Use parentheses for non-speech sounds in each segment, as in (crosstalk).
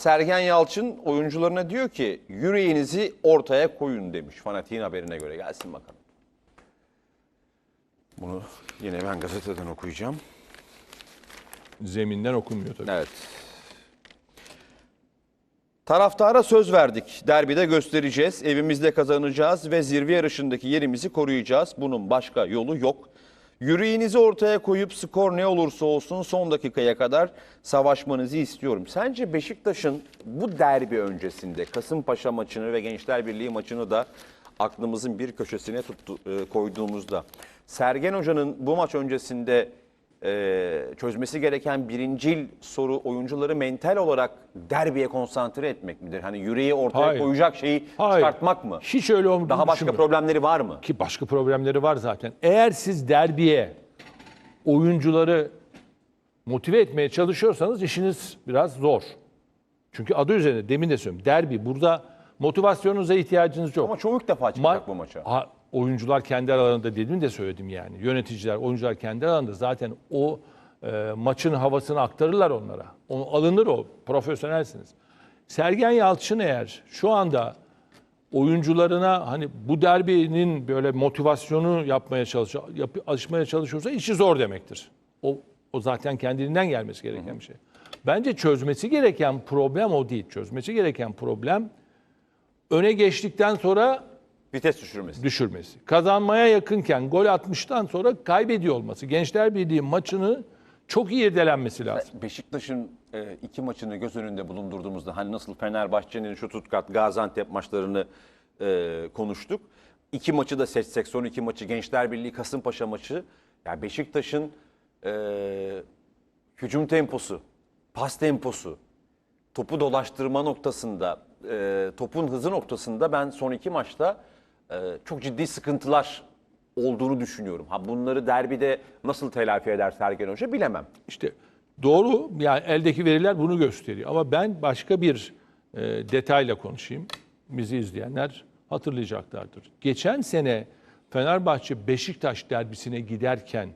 Sergen Yalçın oyuncularına diyor ki yüreğinizi ortaya koyun demiş fanatiğin haberine göre. Gelsin bakalım. Bunu yine ben gazeteden okuyacağım. Zeminden okunmuyor tabii. Evet. Taraftara söz verdik. Derbide göstereceğiz. Evimizde kazanacağız ve zirve yarışındaki yerimizi koruyacağız. Bunun başka yolu yok. Yüreğinizi ortaya koyup skor ne olursa olsun son dakikaya kadar savaşmanızı istiyorum. Sence Beşiktaş'ın bu derbi öncesinde Kasımpaşa maçını ve Gençler Birliği maçını da aklımızın bir köşesine tuttu, e, koyduğumuzda Sergen Hoca'nın bu maç öncesinde e, çözmesi gereken birincil soru oyuncuları mental olarak derbiye konsantre etmek midir? Hani yüreği ortaya Hayır. koyacak şeyi Hayır. çıkartmak mı? Hiç öyle olmadığını Daha başka düşünmüyorum. problemleri var mı? Ki başka problemleri var zaten. Eğer siz derbiye oyuncuları motive etmeye çalışıyorsanız işiniz biraz zor. Çünkü adı üzerinde demin de söylüyorum. Derbi burada motivasyonunuza ihtiyacınız yok. Ama çoğu ilk defa çıkacak Ma- bu maça. Ha, oyuncular kendi aralarında dediğimi de söyledim yani. Yöneticiler, oyuncular kendi aralarında zaten o e, maçın havasını aktarırlar onlara. Onu alınır o. Profesyonelsiniz. Sergen Yalçın eğer şu anda oyuncularına hani bu derbinin böyle motivasyonu yapmaya çalışıyor, yap, alışmaya çalışıyorsa işi zor demektir. O, o zaten kendiliğinden gelmesi gereken bir şey. Bence çözmesi gereken problem o değil. Çözmesi gereken problem öne geçtikten sonra Vites düşürmesi. düşürmesi. Kazanmaya yakınken gol atmıştan sonra kaybediyor olması. Gençler Birliği maçını çok iyi irdelenmesi lazım. Beşiktaş'ın e, iki maçını göz önünde bulundurduğumuzda hani nasıl Fenerbahçe'nin şu Tutkat, Gaziantep maçlarını e, konuştuk. İki maçı da seçsek son iki maçı Gençler Birliği Kasımpaşa maçı. Yani Beşiktaş'ın e, hücum temposu, pas temposu, topu dolaştırma noktasında, e, topun hızı noktasında ben son iki maçta çok ciddi sıkıntılar olduğunu düşünüyorum. Ha bunları derbide nasıl telafi eder Sergen Hoca bilemem. İşte doğru yani eldeki veriler bunu gösteriyor. Ama ben başka bir e, detayla konuşayım. Bizi izleyenler hatırlayacaklardır. Geçen sene Fenerbahçe Beşiktaş derbisine giderken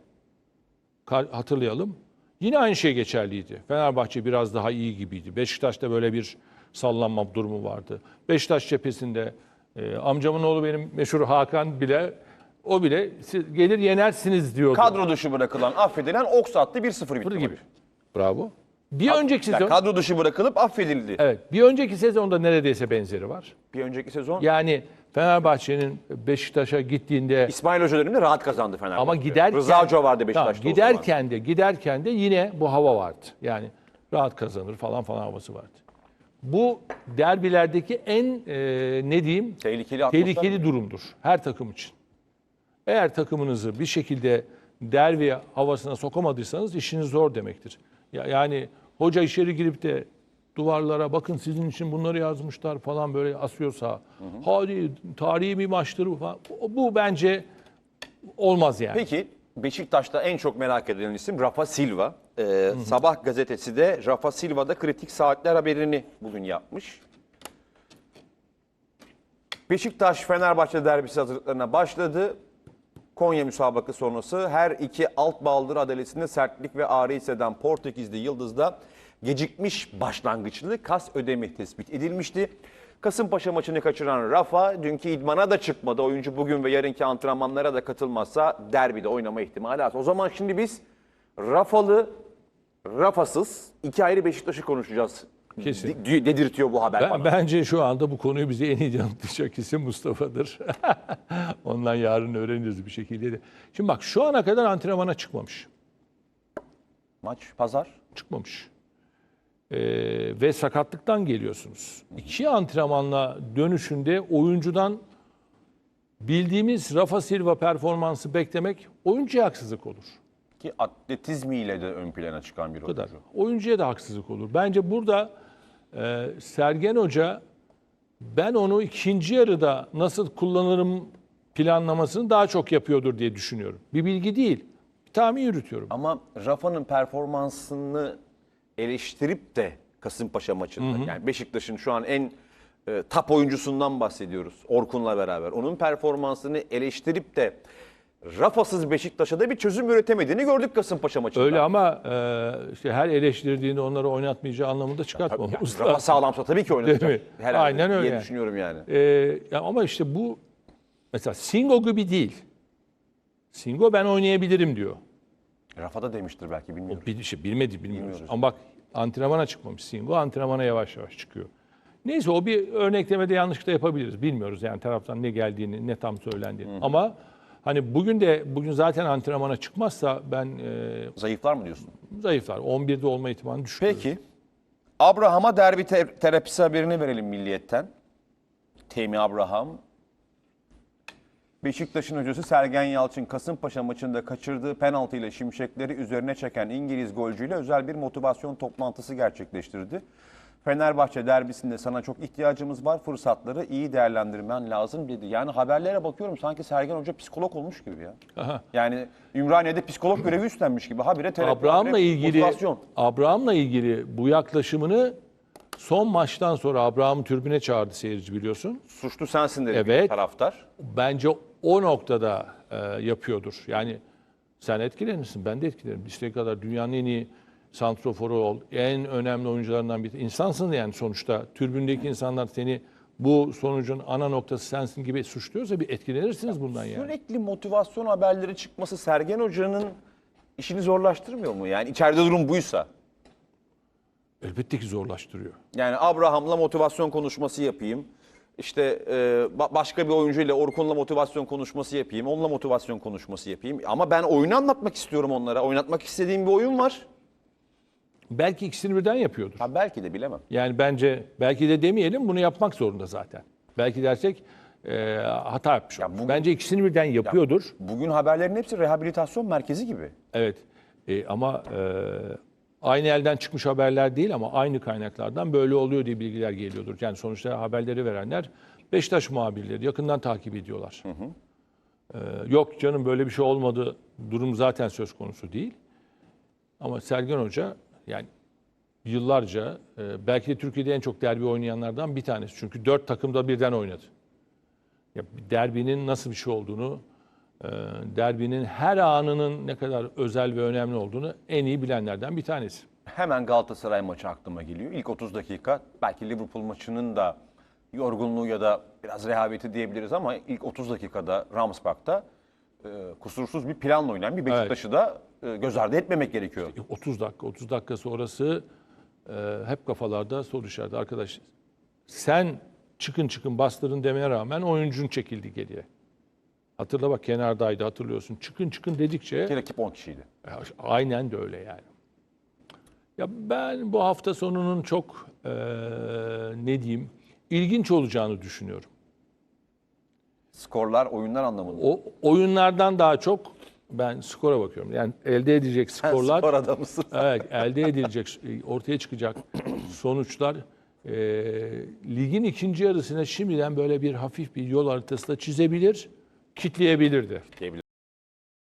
hatırlayalım. Yine aynı şey geçerliydi. Fenerbahçe biraz daha iyi gibiydi. Beşiktaş'ta böyle bir sallanma durumu vardı. Beşiktaş cephesinde e, amcamın oğlu benim meşhur Hakan bile o bile siz gelir yenersiniz diyordu. Kadro dışı bırakılan, affedilen Oks attı 1-0 bitti. gibi. Bravo. Bir önceki Yani sezon kadro dışı bırakılıp affedildi. Evet, bir önceki sezonda neredeyse benzeri var. Bir önceki sezon Yani Fenerbahçe'nin Beşiktaş'a gittiğinde İsmail Hoca döneminde rahat kazandı Fenerbahçe. ama giderken Rıza Hoca vardı Tamam, Beşiktaş'ta o zaman. giderken de giderken de yine bu hava vardı. Yani rahat kazanır falan falan havası vardı. Bu derbilerdeki en e, ne diyeyim Tehlikeli tehlikeli mi? durumdur her takım için. Eğer takımınızı bir şekilde derbi havasına sokamadıysanız işiniz zor demektir. Ya, yani hoca içeri girip de duvarlara bakın sizin için bunları yazmışlar falan böyle asıyorsa hadi tarihi bir maçtır bu falan. Bu, bu bence olmaz yani. Peki Beşiktaş'ta en çok merak edilen isim Rafa Silva. Ee, Sabah gazetesi de Rafa Silva'da kritik saatler haberini bugün yapmış. Beşiktaş Fenerbahçe derbisi hazırlıklarına başladı. Konya müsabakı sonrası her iki alt baldır adalesinde sertlik ve ağrı hisseden Portekizli Yıldız'da gecikmiş başlangıçlı kas ödemi tespit edilmişti. Kasımpaşa maçını kaçıran Rafa dünkü idmana da çıkmadı. Oyuncu bugün ve yarınki antrenmanlara da katılmazsa derbide oynama ihtimali az. O zaman şimdi biz Rafa'lı, Rafa'sız iki ayrı Beşiktaş'ı konuşacağız. Kesin. De- dedirtiyor bu haber Ben, bana. bence şu anda bu konuyu bize en iyi yanıtlayacak isim Mustafa'dır. (laughs) Ondan yarın öğreniriz bir şekilde de. Şimdi bak şu ana kadar antrenmana çıkmamış. Maç pazar. çıkmamış. Ee, ve sakatlıktan geliyorsunuz. İki antrenmanla dönüşünde oyuncudan bildiğimiz Rafa Silva performansı beklemek oyuncuya haksızlık olur. Ki atletizmiyle de ön plana çıkan bir kadar. oyuncu. Oyuncuya da haksızlık olur. Bence burada e, Sergen Hoca ben onu ikinci yarıda nasıl kullanırım planlamasını daha çok yapıyordur diye düşünüyorum. Bir bilgi değil. Bir tahmin yürütüyorum. Ama Rafa'nın performansını eleştirip de Kasımpaşa maçında yani Beşiktaş'ın şu an en e, top oyuncusundan bahsediyoruz Orkun'la beraber. Onun performansını eleştirip de Rafa'sız Beşiktaş'a da bir çözüm üretemediğini gördük Kasımpaşa maçında. Öyle ama e, işte her eleştirdiğini onları oynatmayacağı anlamında çıkartmamamız Rafa lazım. sağlamsa tabii ki oynatacak. Herhalde Aynen öyle. diye düşünüyorum yani. E, ya ama işte bu mesela Singo gibi değil. Singo ben oynayabilirim diyor. Rafa da demiştir belki bilmiyorum. O bir şey bilmedi bilmiyoruz. Bilmiyoruz. Ama bak antrenmana çıkmamış Singo. Antrenmana yavaş yavaş çıkıyor. Neyse o bir örneklemede yanlışlıkla yapabiliriz. Bilmiyoruz yani taraftan ne geldiğini, ne tam söylendiğini. Ama hani bugün de bugün zaten antrenmana çıkmazsa ben e, Zayıflar mı diyorsun? zayıflar. 11'de olma ihtimalini düşük. Peki. Abraham'a derbi te- terapisi haberini verelim milliyetten. Temi Abraham. Beşiktaş'ın hocası Sergen Yalçın Kasımpaşa maçında kaçırdığı penaltıyla şimşekleri üzerine çeken İngiliz golcüyle özel bir motivasyon toplantısı gerçekleştirdi. Fenerbahçe derbisinde sana çok ihtiyacımız var. Fırsatları iyi değerlendirmen lazım dedi. Yani haberlere bakıyorum sanki Sergen Hoca psikolog olmuş gibi ya. Aha. Yani Ümraniye'de psikolog görevi üstlenmiş gibi. Habire terapi, Abraham'la ilgili motivasyon. Abraham'la ilgili bu yaklaşımını son maçtan sonra Abraham'ı tribüne çağırdı seyirci biliyorsun. Suçlu sensin dedi Evet. taraftar. Bence o noktada e, yapıyordur. Yani sen etkilenirsin, ben de etkilenirim. İstediği kadar dünyanın en iyi santroforu ol, en önemli oyuncularından biri. İnsansın yani sonuçta. Türbündeki insanlar seni bu sonucun ana noktası sensin gibi suçluyorsa bir etkilenirsiniz bundan yani. Sürekli motivasyon haberleri çıkması Sergen Hoca'nın işini zorlaştırmıyor mu? Yani içeride durum buysa. Elbette ki zorlaştırıyor. Yani Abraham'la motivasyon konuşması yapayım. İşte e, ba- başka bir oyuncuyla Orkun'la motivasyon konuşması yapayım. Onunla motivasyon konuşması yapayım. Ama ben oyunu anlatmak istiyorum onlara. Oynatmak istediğim bir oyun var. Belki ikisini birden yapıyordur. Ha belki de bilemem. Yani bence belki de demeyelim bunu yapmak zorunda zaten. Belki dersek e, hata yapmış Ya olur. bu- Bence ikisini birden yapıyordur. Bugün haberlerin hepsi rehabilitasyon merkezi gibi. Evet. E, ama e, aynı elden çıkmış haberler değil ama aynı kaynaklardan böyle oluyor diye bilgiler geliyordur. Yani sonuçta haberleri verenler Beşiktaş muhabirleri yakından takip ediyorlar. E, yok canım böyle bir şey olmadı. Durum zaten söz konusu değil. Ama Sergen Hoca yani yıllarca e, belki de Türkiye'de en çok derbi oynayanlardan bir tanesi. Çünkü dört takımda birden oynadı. Ya derbinin nasıl bir şey olduğunu, derbinin her anının ne kadar özel ve önemli olduğunu en iyi bilenlerden bir tanesi. Hemen Galatasaray maçı aklıma geliyor. İlk 30 dakika belki Liverpool maçının da yorgunluğu ya da biraz rehaveti diyebiliriz ama ilk 30 dakikada Rams Park'ta e, kusursuz bir planla oynayan bir Beşiktaş'ı da e, göz ardı etmemek gerekiyor. 30 dakika, 30 dakika sonrası e, hep kafalarda soru işareti. Arkadaş sen çıkın çıkın bastırın demeye rağmen oyuncun çekildi geriye. Hatırla bak kenardaydı hatırlıyorsun. Çıkın çıkın dedikçe Ki rakip 10 kişiydi. Ya, Aynen de öyle yani. Ya ben bu hafta sonunun çok eee, ne diyeyim ilginç olacağını düşünüyorum. Skorlar, oyunlar anlamında. O oyunlardan daha çok ben skora bakıyorum. Yani elde edilecek Sen skorlar, skor adamısın. (laughs) evet, elde edilecek ortaya çıkacak sonuçlar eee, ligin ikinci yarısına şimdiden böyle bir hafif bir yol haritası da çizebilir, kitleyebilirdi. diyebilirim.